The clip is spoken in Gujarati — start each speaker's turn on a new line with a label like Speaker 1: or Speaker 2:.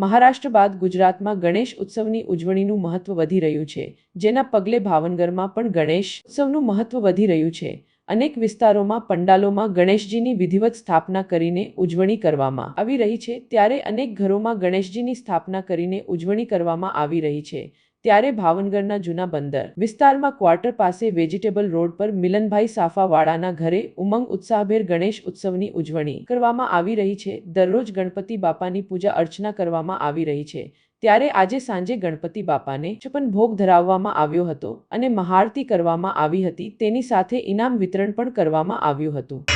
Speaker 1: મહારાષ્ટ્ર બાદ ગુજરાતમાં ગણેશ ઉત્સવની ઉજવણીનું મહત્વ વધી રહ્યું છે, જેના પગલે ભાવનગરમાં પણ ગણેશ ઉત્સવનું મહત્વ વધી રહ્યું છે. અનેક વિસ્તારોમાં પંડાલોમાં ગણેશજીની વિધિવત સ્થાપના કરીને ઉજવણી કરવામાં આવી રહી છે, ત્યારે અનેક ઘરોમાં ગણેશજીની સ્થાપના કરીને ઉજવણી કરવામાં આવી રહી છે. ત્યારે ભાવનગરના જૂના બંદર વિસ્તારમાં ક્વાર્ટર પાસે વેજીટેબલ રોડ પર મિલનભાઈ સાફાવાળાના ઘરે ઉમંગ ઉત્સાહભેર ગણેશ ઉત્સવની ઉજવણી કરવામાં આવી રહી છે. દરરોજ ગણપતિ બાપાની પૂજા અર્ચના કરવામાં આવી રહી છે. ત્યારે આજે સાંજે ગણપતિ બાપાને છપ્પન ભોગ ધરાવવામાં આવ્યો હતો અને મહાઆરતી કરવામાં આવી હતી. તેની સાથે ઇનામ વિતરણ પણ કરવામાં આવ્યું હતું.